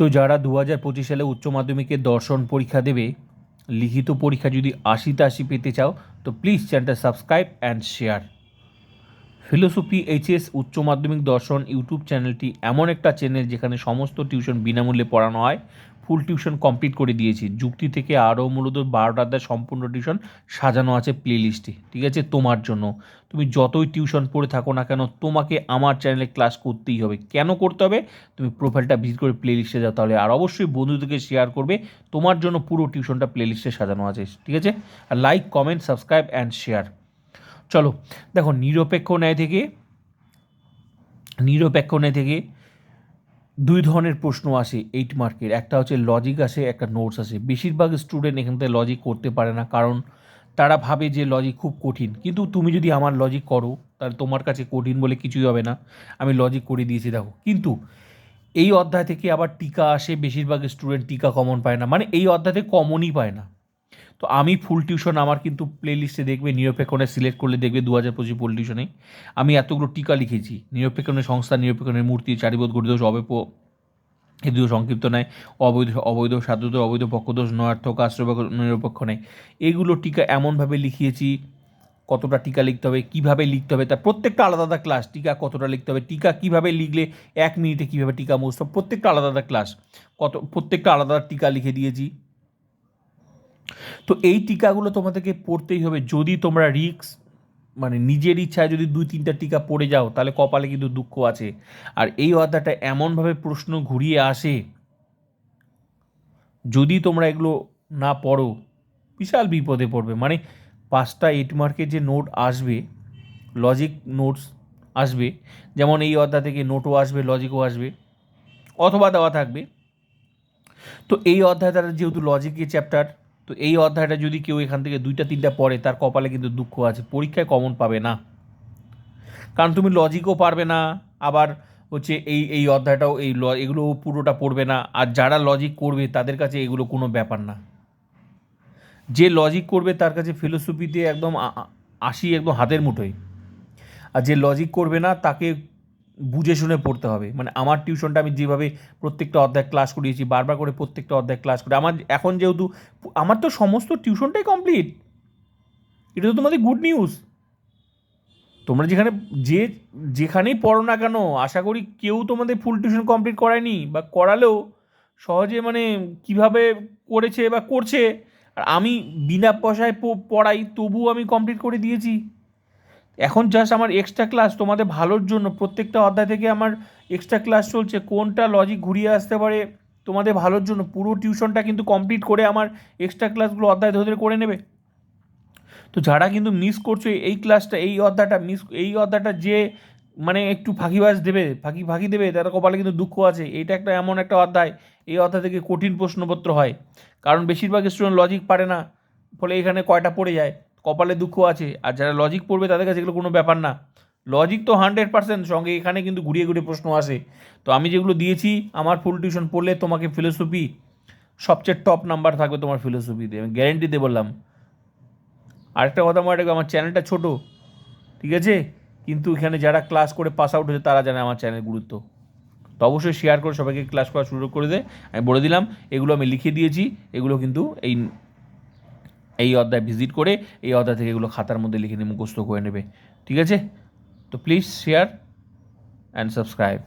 তো যারা দু হাজার পঁচিশ সালে উচ্চ মাধ্যমিকে দর্শন পরীক্ষা দেবে, লিখিত পরীক্ষা যদি আশিতে আশি পেতে চাও, তো প্লিজ চ্যানেলটা subscribe and share philosophy HS উচ্চ মাধ্যমিক দর্শন, ইউটিউব চ্যানেলটি এমন একটা চ্যানেল যেখানে সমস্ত টিউশন বিনামূল্যে পড়ানো হয়। ফুল টিউশন কমপ্লিট করে দিয়েছি। যুক্তি থেকে আরও মূলত বারোটা অধ্যায় সম্পূর্ণ টিউশন সাজানো আছে প্লে লিস্টে ঠিক আছে? তোমার জন্য। তুমি যতই টিউশন পড়ে থাকো না কেন, তোমাকে আমার চ্যানেলে ক্লাস করতেই হবে। কেন করতে হবে? তুমি প্রোফাইলটা ভিজিট করে প্লে লিস্টে যাও তাহলে। আর অবশ্যই বন্ধুদেরকে শেয়ার করবে, তোমার জন্য পুরো টিউশনটা প্লে লিস্টে সাজানো আছে। ঠিক আছে? আর like comment subscribe and share চলো, দেখো, নিরপেক্ষ ন্যায় থেকে, নিরপেক্ষ ন্যায় থেকে দুই ধরনের প্রশ্ন আসে এইট মার্কের একটা হচ্ছে লজিক আসে, একটা নোটস আসে। বেশিরভাগ স্টুডেন্ট এখান থেকে লজিক করতে পারে না, কারণ তারা ভাবে যে লজিক খুব কঠিন। কিন্তু তুমি যদি আমার লজিক করো, তাহলে তোমার কাছে কঠিন বলে কিছুই হবে না। আমি লজিক করে দিয়েছি, দেখো। কিন্তু এই অধ্যায় থেকে আবার টিকা আসে, বেশিরভাগ স্টুডেন্ট টিকা কমন পায় না। মানে এই অধ্যায় থেকে কমনই পায় না। তো আমি ফুল টিউশন আমার কিন্তু প্লে লিস্টে দেখবে নিরপেক্ষণে সিলেক্ট করলে দেখবে দু হাজার পঁচিশ ফুল টিউশনে আমি এতগুলো টিকা লিখেছি। নিরপেক্ষণের সংস্থা নিরপেক্ষণের মূর্তি চারিবোধ গরিদোষ অবেপ এদিও সংক্ষিপ্ত নেয় অবৈধ অবৈধ সাধুত অবৈধ পক্ষদোষ নয়ার্থক আশ্রয় নিরপেক্ষ নেয় এগুলো টিকা এমনভাবে লিখিয়েছি, কতটা টিকা লিখতে হবে, কীভাবে লিখতে হবে, তার প্রত্যেকটা আলাদা আলাদা ক্লাস টিকা কতটা লিখতে হবে, টিকা কীভাবে লিখলে এক মিনিটে কীভাবে টিকা মুছতে প্রত্যেকটা আলাদা আলাদা ক্লাস কত, প্রত্যেকটা আলাদা আলাদা টিকা লিখে দিয়েছি। তো এই টিকাগুলো তোমাদেরকে পড়তেই হবে। যদি তোমরা রিক্স মানে নিজের ইচ্ছায় যদি দুই, তিনটা টিকা পড়ে যাও, তাহলে কপালে কিন্তু দুঃখ আছে। আর এই অধ্যায়টা এমনভাবে প্রশ্ন ঘুরিয়ে আসে, যদি তোমরা এগুলো না পড়ো, বিশাল বিপদে পড়বে। মানে পাঁচটা এইট মার্কের যে নোট আসবে লজিক নোটস আসবে, যেমন এই অধ্যায় থেকে নোটও আসবে লজিকও আসবে, অথবা দেওয়া থাকবে। তো এই অধ্যায় তারা যেহেতু লজিকের চ্যাপ্টার তো এই অধ্যায়টা যদি কেউ এখান থেকে দুইটা, তিনটা পড়ে, তার কপালে কিন্তু দুঃখ আছে। পরীক্ষায় কমন পাবে না। কারণ তুমি লজিকও পারবে না, আবার হচ্ছে এই এই অধ্যায়টাও, এই ল, এগুলো পুরোটা পড়বে না। আর যারা লজিক করবে, তাদের কাছে এগুলো কোনো ব্যাপার না। যে লজিক করবে, তার কাছে ফিলোসফিতে একদম আ- আ- আশি একদম হাতের মুঠোয়। আর যে লজিক করবে না, তাকে বুঝে শুনে পড়তে হবে। মানে আমার টিউশনটা আমি যেভাবে প্রত্যেকটা অধ্যায় ক্লাস করিয়েছি, বারবার করে প্রত্যেকটা অধ্যায় ক্লাস করি, আমার এখন যেহেতু আমার তো সমস্ত টিউশনটাই কমপ্লিট এটা তো তোমাদের গুড নিউজ তোমরা যেখানে, যে যেখানেই পড়ো না কেন, আশা করি কেউ তোমাদের ফুল টিউশন কমপ্লিট করায়নি বা করালেও সহজে মানে কীভাবে করেছে বা করছে, আর আমি বিনা পয়সায় পড়াই, তবুও আমি কমপ্লিট করে দিয়েছি। এখন জাস্ট আমার এক্সট্রা ক্লাস তোমাদের ভালোর জন্য প্রত্যেকটা অধ্যায় থেকে আমার এক্সট্রা ক্লাস চলছে। কোনটা লজিক ঘুরিয়ে আসতে পারে তোমাদের ভালোর জন্য? পুরো টিউশনটা কিন্তু কমপ্লিট করে আমার এক্সট্রা ক্লাসগুলো অধ্যায় ধরে করে নেবে। তো যারা কিন্তু মিস করছ এই ক্লাসটা এই অধ্যায়টা মিস এই অধ্যায়টা যে মানে একটু ফাঁকিবাজ দেবে, ফাঁকি ফাঁকি দেবে, তার কপালে কিন্তু দুঃখ আছে। এইটা একটা এমন একটা অধ্যায়, এই অধ্যায় থেকে কঠিন প্রশ্নপত্র হয়। কারণ বেশিরভাগ স্টুডেন্ট লজিক পারে না, ফলে এখানে কয়টা পড়ে যায়? কপালে দুঃখ আছে, আর যারা লজিক পড়বে তাদের কাছে এগুলো কোনো ব্যাপার না। লজিক তো হান্ড্রেড পার্সেন্ট সঙ্গে এখানে কিন্তু ঘুরিয়ে ঘুরিয়ে প্রশ্ন আসে। তো আমি যেগুলো দিয়েছি, আমার ফুল টিউশন পড়লে তোমাকে ফিলোসফি সবচেয়ে টপ নাম্বার থাকবে তোমার ফিলোসফিতে আমি গ্যারেন্টি দিয়ে বললাম। আরেকটা কথা মনে রাখবে, আমার চ্যানেলটা ছোট, ঠিক আছে? কিন্তু এখানে যারা ক্লাস করে পাস আউট হয়েছে, তারা জানে আমার চ্যানেল গুরুত্ব। তো অবশ্যই শেয়ার করে সবাইকে ক্লাস করা শুরু করে দে। আমি বলে দিলাম, এগুলো আমি লিখে দিয়েছি, এগুলো কিন্তু এই এই অধ্যায় ভিজিট করে এই অধ্যায় থেকে এগুলো খাতার মধ্যে লিখে নিয়ে মুখস্থ করে নেবে। ঠিক আছে? তো প্লিজ শেয়ার অ্যান্ড সাবস্ক্রাইব